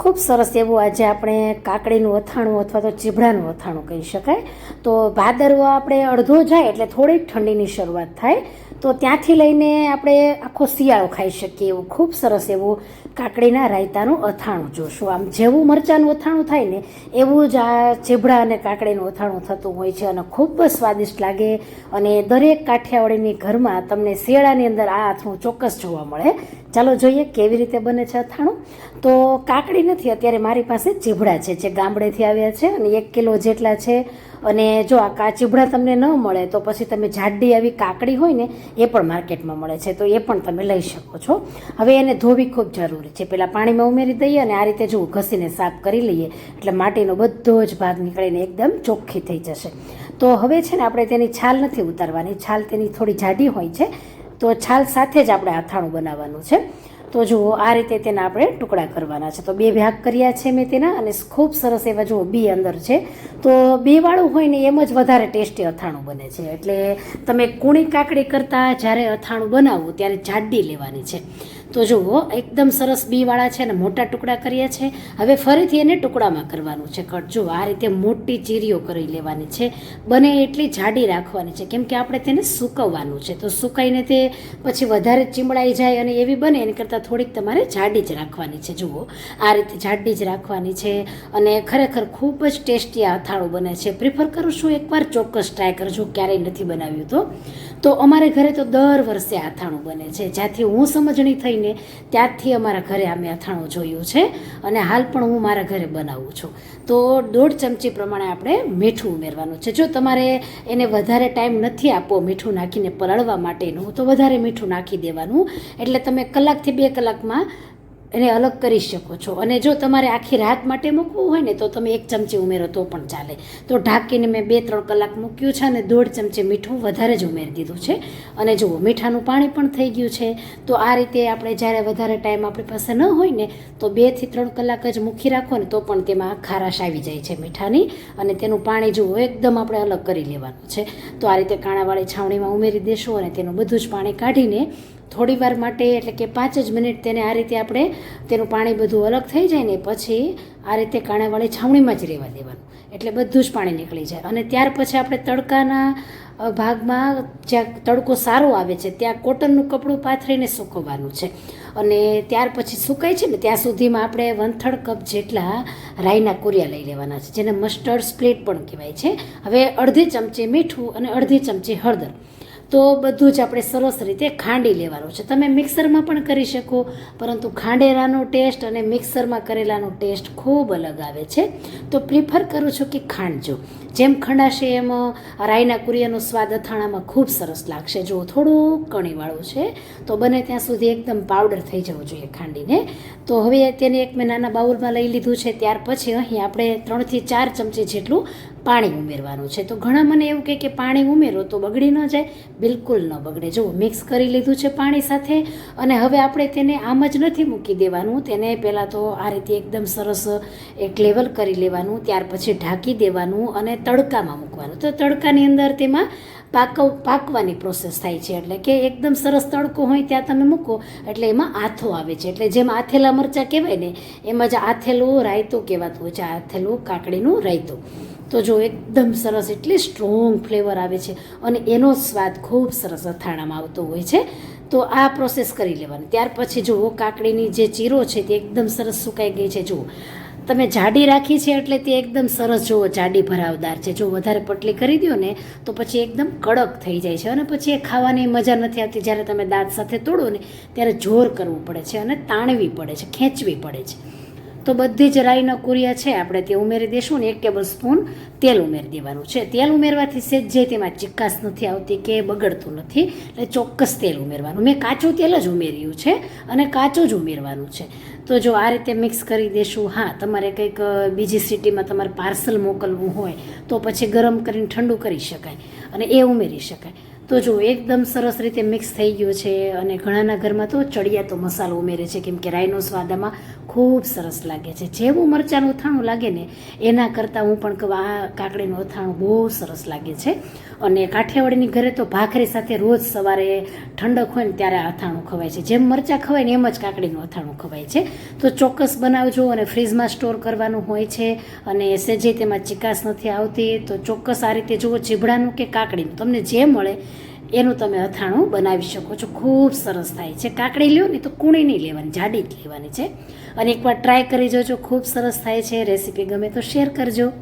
ખૂબ સરસ એવું આજે આપણે કાકડીનું અથાણું અથવા તો ચીભડાનું અથાણું કહી શકાય. તો ભાદરવો આપણે અડધો જાય એટલે થોડીક ઠંડીની શરૂઆત થાય. તો ત્યાંથી લઈને આપણે આખો શિયાળો ખાઈ શકીએ એવું ખૂબ સરસ એવું કાકડીના રાયતાનું અથાણું જોશું. આમ જેવું મરચાંનું અથાણું થાય ને એવું જ આ ચીભડા અને કાકડીનું અથાણું થતું હોય છે અને ખૂબ સ્વાદિષ્ટ લાગે. અને દરેક કાઠિયાવાડીની ઘરમાં તમને શિયાળાની અંદર આ અથાણું ચોક્કસ જોવા મળે. ચાલો જોઈએ કેવી રીતે બને છે અથાણું. તો કાકડી નથી, અત્યારે મારી પાસે ચીભડા છે, જે ગામડેથી આવ્યા છે અને એક કિલો જેટલા છે. અને જો આ કા ચીભડા તમને ન મળે, તો પછી તમે જાડી આવી કાકડી હોય ને, એ પણ માર્કેટમાં મળે છે, તો એ પણ તમે લઈ શકો છો. હવે એને ધોવી ખૂબ જરૂરી છે. પહેલાં પાણીમાં ઉમેરી દઈએ અને આ રીતે જો ઘસીને સાફ કરી લઈએ, એટલે માટીનો બધો જ ભાગ નીકળીને એકદમ ચોખ્ખી થઈ જશે. તો હવે છે ને, આપણે તેની છાલ નથી ઉતારવાની. છાલ તેની થોડી જાડી હોય છે, તો છાલ સાથે જ આપણે અથાણું બનાવવાનું છે. તો જુઓ, આ રીતે તેના આપણે ટુકડા કરવાના છે. તો બે ભાગ કર્યા છે મેં તેના અને ખૂબ સરસ એવા જુઓ, બી અંદર છે. તો બેવાળું હોય ને એમ જ વધારે ટેસ્ટી અથાણું બને છે. એટલે તમે કૂણી કાકડી કરતાં જ્યારે અથાણું બનાવવું ત્યારે જાડી લેવાની છે. તો જુઓ, એકદમ સરસ બીવાળા છે અને મોટા ટુકડા કર્યા છે. હવે ફરીથી એને ટુકડામાં કરવાનું છે. કટ, જુઓ, આ રીતે મોટી ચીરીઓ કરી લેવાની છે. બને એટલી જાડી રાખવાની છે. કેમ કે આપણે તેને સૂકવવાનું છે. તો સુકાઈને તે પછી વધારે ચીમડાઈ જાય અને એવી બને એની કરતાં થોડીક તમારે જાડી જ રાખવાની છે. જુઓ, આ રીતે જાડી જ રાખવાની છે અને ખરેખર ખૂબ જ ટેસ્ટી આ અથાણું બને છે. પ્રિફર કરું છું એકવાર ચોક્કસ ટ્રાય કરજો, ક્યારેય નથી બનાવ્યું તો. તો અમારે ઘરે તો દર વર્ષે અથાણું બને છે. જ્યાંથી હું સમજણી થઈને ત્યારથી અમારા ઘરે અમે અથાણું જોયું છે અને હાલ પણ હું મારા ઘરે બનાવું છું. તો દોઢ ચમચી પ્રમાણે આપણે મીઠું ઉમેરવાનું છે. જો તમારે એને વધારે ટાઈમ નથી આપવો મીઠું નાખીને પલાળવા માટેનું, તો વધારે મીઠું નાખી દેવાનું. એટલે તમે કલાકથી બે કલાકમાં એને અલગ કરી શકો છો. અને જો તમારે આખી રાત માટે મૂકવું હોય ને, તો તમે એક ચમચી ઉમેરો, તો પણ ચાલે. તો ઢાંકીને મેં બે ત્રણ કલાક મૂક્યું છે અને દોઢ ચમચી મીઠું વધારે જ ઉમેરી દીધું છે. અને જુઓ, મીઠાનું પાણી પણ થઈ ગયું છે. તો આ રીતે આપણે જ્યારે વધારે ટાઈમ આપણી પાસે ન હોય ને, તો બેથી ત્રણ કલાક જ મૂકી રાખો ને, તો પણ તેમાં ખારાશ આવી જાય છે મીઠાની. અને તેનું પાણી જુઓ, એકદમ આપણે અલગ કરી લેવાનું છે. તો આ રીતે કાણાવાળી છાવણીમાં ઉમેરી દેશું અને તેનું બધું જ પાણી કાઢીને થોડી વાર માટે, એટલે કે પાંચ જ મિનિટ તેને આ રીતે આપણે તેનું પાણી બધું અલગ થઈ જાય ને પછી આ રીતે કાણાવાળી છાવણીમાં જ રહેવા દેવાનું. એટલે બધું જ પાણી નીકળી જાય. અને ત્યાર પછી આપણે તડકાના ભાગમાં જ્યાં તડકો સારો આવે છે, ત્યાં કોટનનું કપડું પાથરીને સૂકવવાનું છે. અને ત્યાર પછી સુકાય છે ને, ત્યાં સુધીમાં આપણે વન કપ જેટલા રાઈના કોરિયા લઈ લેવાના છે, જેને મસ્ટર્ડ સ્પ્લિટ પણ કહેવાય છે. હવે અડધી ચમચી મીઠું અને અડધી ચમચી હળદર. તો બધું જ આપણે સરસ રીતે ખાંડી લેવાનું છે. તમે મિક્સરમાં પણ કરી શકો, પરંતુ ખાંડેલાનો ટેસ્ટ અને મિક્સરમાં કરેલાનો ટેસ્ટ ખૂબ અલગ આવે છે. તો પ્રિફર કરું છું કે ખાંડજો. જેમ ખંડાશે એમ રાઈના કુરિયાનો સ્વાદ અથાણામાં ખૂબ સરસ લાગશે. જો થોડુંક કણીવાળું છે. તો બને ત્યાં સુધી એકદમ પાવડર થઈ જવું જોઈએ ખાંડીને. તો હવે તેને એક મેં નાના બાઉલમાં લઈ લીધું છે. ત્યાર પછી અહીં આપણે ત્રણથી ચાર ચમચી જેટલું પાણી ઉમેરવાનું છે. તો ઘણા મને એવું કહે કે પાણી ઉમેરો તો બગડી ન જાય. બિલકુલ ન બગડે. જો મિક્સ કરી લીધું છે પાણી સાથે અને હવે આપણે તેને આમ જ નથી મૂકી દેવાનું, તેને પહેલાં તો આ રીતે એકદમ સરસ એક લેવલ કરી લેવાનું, ત્યાર પછી ઢાંકી દેવાનું અને તડકામાં મૂકવાનું. તો તડકાની અંદર તેમાં પાકવ, પાકવાની પ્રોસેસ થાય છે. એટલે કે એકદમ સરસ તડકો હોય ત્યાં તમે મૂકો, એટલે એમાં આથો આવે છે. એટલે જેમ આથેલા મરચાં કહેવાય ને, એમ જ આથેલું રાયતું કહેવાતું હોય છે, આથેલું કાકડીનું રાયતું. તો જો એકદમ સરસ, એટલી સ્ટ્રોંગ ફ્લેવર આવે છે અને એનો સ્વાદ ખૂબ સરસ અથાણામાં આવતો હોય છે, તો આ પ્રોસેસ કરી લેવાની. ત્યાર પછી જુઓ, કાકડીની જે ચીરો છે તે એકદમ સરસ સુકાઈ ગઈ છે. જુઓ, તમે જાડી રાખી છે એટલે તે એકદમ સરસ, જુઓ, જાડી ભરાવદાર છે. જો વધારે પટલી કરી દો ને, તો પછી એકદમ કડક થઈ જાય છે અને પછી એ ખાવાની મજા નથી આવતી. જ્યારે તમે દાંત સાથે તોડો ને, ત્યારે જોર કરવું પડે છે અને તાણવી પડે છે, ખેંચવી પડે છે. તો બધી જ રાઈના કુરિયા છે. આપણે તે ઉમેરી દઈશું ને એક ટેબલ સ્પૂન તેલ ઉમેરી દેવાનું છે. તેલ ઉમેરવાથી સેજ જે તેમાં ચિક્કાસ નથી આવતી કે બગડતું નથી. એટલે ચોક્કસ તેલ ઉમેરવાનું. મેં કાચું તેલ જ ઉમેર્યું છે અને કાચું જ ઉમેરવાનું છે. તો જો આ રીતે મિક્સ કરી દેશું, હા, તમારે કંઈક બીજી સિટીમાં તમારે પાર્સલ મોકલવું હોય તો પછી ગરમ કરીને ઠંડુ કરી શકાય અને એ ઉમેરી શકાય. તો જો એકદમ સરસ રીતે મિક્સ થઈ ગયું છે અને ઘણાના ઘરમાં તો ચડિયાતો મસાલો ઉમેરે છે, કેમ કે રાઈનો સ્વાદ આમાં ખૂબ સરસ લાગે છે. જેવું મરચાંનું અથાણું લાગે ને, એના કરતાં હું પણ કહું આ કાકડીનું અથાણું બહુ સરસ લાગે છે. અને કાઠિયાવાડીની ઘરે તો ભાખરી સાથે રોજ સવારે ઠંડક હોય ને ત્યારે અથાણું ખવાય છે. જેમ મરચાં ખવાય ને એમ જ કાકડીનું અથાણું ખવાય છે. તો ચોક્કસ બનાવજો અને ફ્રીજમાં સ્ટોર કરવાનું હોય છે અને સેજે તેમાં ચિકાસ નથી આવતી. તો ચોક્કસ આ રીતે જુઓ ચીભડાનું કે કાકડીનું? તમને જે મળે એનું તમે અથાણું બનાવી શકો છો. ખૂબ સરસ થાય છે. કાકડી લ્યો ને તો કૂણી નહીં લેવાની, જાડી જ લેવાની છે. અને એકવાર ટ્રાય કરી જોજો, ખૂબ સરસ થાય છે. રેસીપી ગમે તો શેર કરજો.